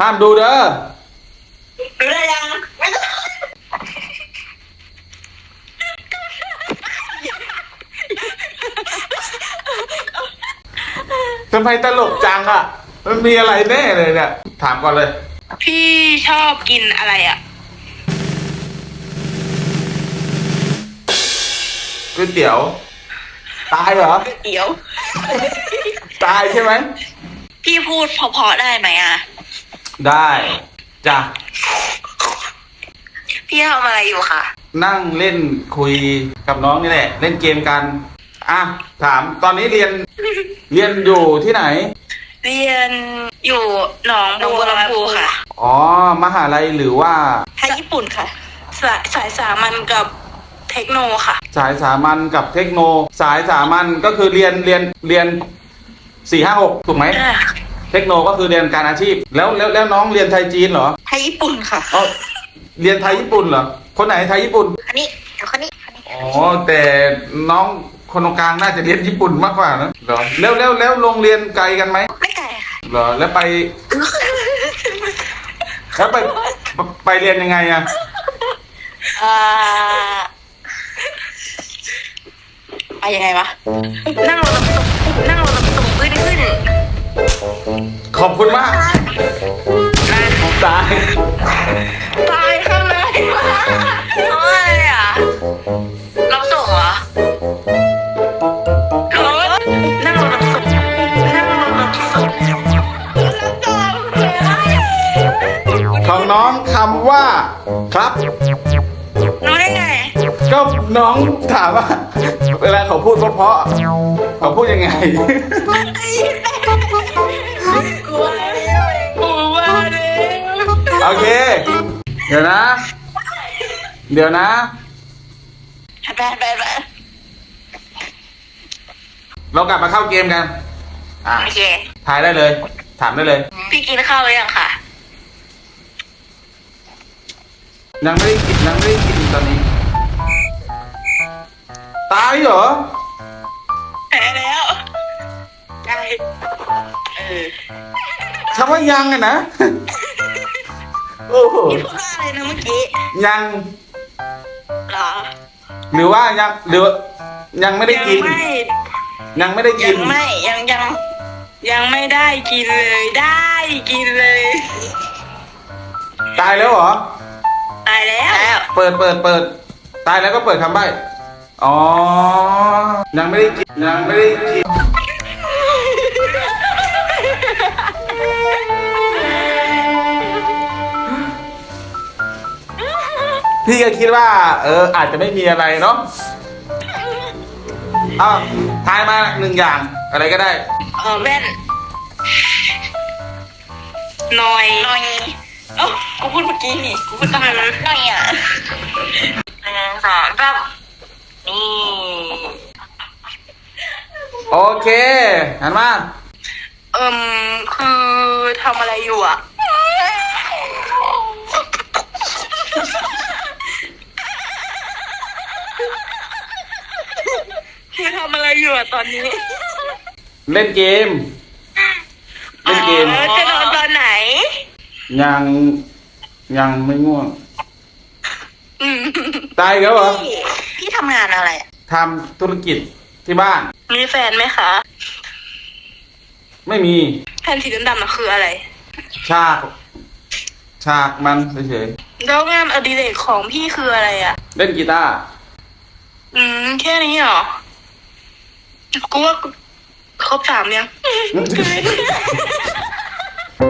ห้ามดูเด้อดูได้ยังไม่ต้องทำไมตลกจังอะ มันมีอะไรแน่เลยเนี่ย ถามก่อนเลย พี่ชอบกินอะไรอะก๋วยเตี๋ยว ตายเหรอ เดี๋ยว ตายใช่ไหมพี่พูดเพอๆได้ไหมอะ ได้จ้ะพี่ทำอะไรอยู่ค่ะนั่งเล่นคุยกับน้องนี่แหละ เล่นเกมกันอะถามตอนนี้เรียน เรียนอยู่ที่ไหน เรียนอยู่หนองบัวลำพูค่ะ อ๋อ มหาลัยหรือว่าไทยญี่ปุ่นค่ะ สายสายสามัญกับเทคโนค่ะ สายสามัญกับเทคโน สายสามัญก็คือเรียนเรียนเรียนสี่ห้าหกถูกไหม เทคโนก็คือเรียนการอาชีพ แล้วแล้วแล้วน้องเรียนไทยจีนเหรอไทยญี่ปุ่นค่ะ อ๋อเรียนไทยญี่ปุ่นเหรอคนไหนไทยญี่ปุ่นอันนี้เดี๋ยวคนนี้คนนี้อ๋อแต่น้องคนตรงกลางน่าจะเรียนญี่ปุ่นมากกว่านะเหรอแล้วแล้วแล้วโรงเรียนไกลกันไหมไม่ไกลค่ะเหรอแล้วไปแล้วไปไปเรียนยังไงอะอ่าไปยังไงวะนั่งรถตุ๊กนั่งรถ คุณมากตายตายข้างในเพราะอะไรอะรับส่งเหรอรถนั่งรถรับส่งนั่งรถรับส่งของน้องคำว่าครับ รู้ได้ไงก็น้องถามว่า เวลาเขาพูดเพราะๆเขาพูดยังไง กลัวแล้วกลัวแล้วโอเค เดี๋ยวนะ เดี๋ยวนะ ไปไปไปเรากลับมาเข้าเกมกัน อะโอเคทายได้เลย ถามได้เลย พี่กินข้าวหรือยังค่ะ ยังไม่ได้กินยังไม่ได้กินตอนนี้ ตายเหรอแพ้แล้วได้เออ คำว่ายังอะนะโอ้โหพี่พูดว่าอะไรนะเมื่อกี้ยังเหรอหรือว่ายังหรือว่ายังไม่ได้กิน ยังไม่ยังไม่ได้กิยัน งไม่ยังยังยังไม่ได้กินเลยได้กินเลยตายแล้วเหรอ ตายแล้วเปิดเปิดเปิด ตายแล้วก็เปิดคำใบ้อ๋อ ยังไม่ได้กินยังไม่ได้กิน พี่ก็คิดว่า เออ อาจจะไม่มีอะไรเนาะอ้าวทายมาหนึ่งอย่างอะไรก็ได้ เออแว่นหน่อยหน่อยเอ้ากูพูดเมื่อกี้นี่กูพูดตอนนั้นหน่อยอะหนึ่งสองสามนี่โอเคหันมาเอิมคือทำอะไรอยู่อะ ทำอะไรอยู่อะตอนนี้เล่นเกม เล่นเกม อ๋อจะนอนตอนไหน ยังยังไม่ง่วง อืมตายอีกแล้วเหรอพี่พี่ทำงานอะไรอะทำธุรกิจที่บ้าน มีแฟนไหมคะไม่มี แผ่นสีดำๆน่ะคืออะไร ฉาก ฉากมันเฉยแล้วงานอดิเรกของพี่คืออะไรอะๆเล่นกีตาร์ อืม แค่นี้เหรอ กูว่าครบสามยัง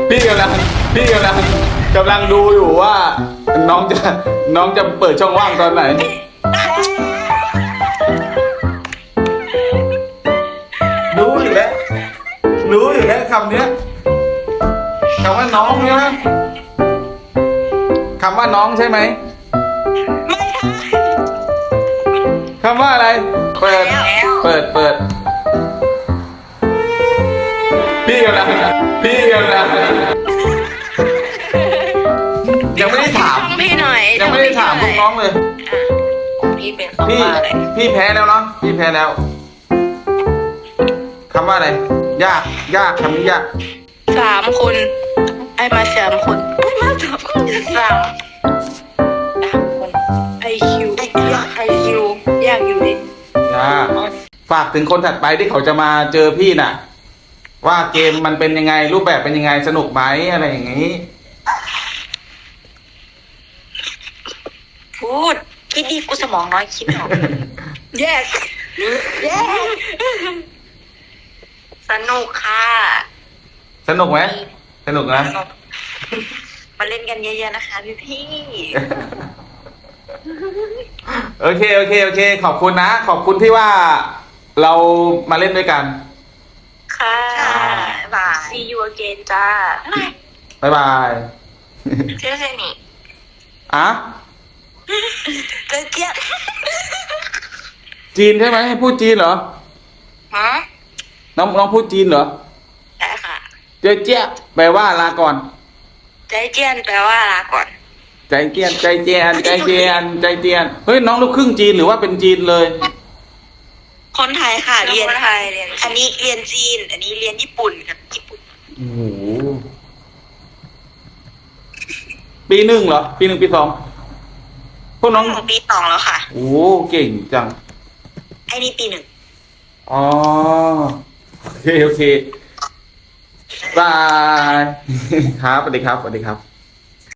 พี่กำลังพี่กำลังกำลังดูอยู่ว่า น้องจะน้องจะเปิดช่องว่างตอนไหน รู้อยู่แล้วรู้อยู่แล้วคำเนี้ยคำว่าน้องใช่ไหมคำว่าน้องใช่ไหมไม่ คำว่าอะไร เปิด เปิด เปิด พี่กำลังพี่กำลังยังไม่ได้ถามช่องพี่หน่อยยังไม่ได้ถามพวกน้องเลย พี่เป็นคำพี่ว่าอะไรพี่แพ้แล้วเนาะ พี่แพ้แล้ว คำว่าอะไร ยาก ยากคำนี้ยาก สามคน ไอมาสามคนไอมาสามคนสาม อยากอยู่ดิจ้าฝากถึงคนถัดไปที่เขาจะมาเจอพี่น่ะ ว่าเกมมันเป็นยังไงรูปแบบเป็นยังไงสนุกไหมอะไรอย่างนี้ พูดคิดดีกูสมองน้อยคิดไม่ออกแยกแยกสนุกค่ะสนุกไหมสนุกนะ สนุกมาเล่นกันเยอะๆนะคะพี่พี่ โอเคโอเค โอเค ขอบคุณนะ ขอบคุณที่ว่าเรามาเล่นด้วยกันๆค่ะบาย see you again จ้าบ๊ายบายเชื่อเซนี่อะเจอเจี๊ยบจีนใช่ไหมพูดจีนเหรอฮะน้องน้องพูดจีนเหรอได้ค่ะเจ๊เจ๊ยบแปลว่าลาก่อนใจเจียนแปลว่าลาก่อน ใจเจียนใจเจียนใจเจียนใจเจียนเฮ้ยน้องลูกครึ่งจีนหรือว่าเป็นจีนเลย คนไทยค่ะ เรียนคนไทยเรียนอันนี้เรียนจีน อันนี้เรียนญี่ปุ่นครับญี่ปุ่นโอ้โหปีหนึ่งเหรอ ปีหนึ่งปีสองพวกน้องหนูปีสองแล้วค่ะ โอ้โหเก่งจังไอ้นี่ปีหนึ่งอ๋อโอเคโอเคบายครับสวัสดีครับสวัสดีครับ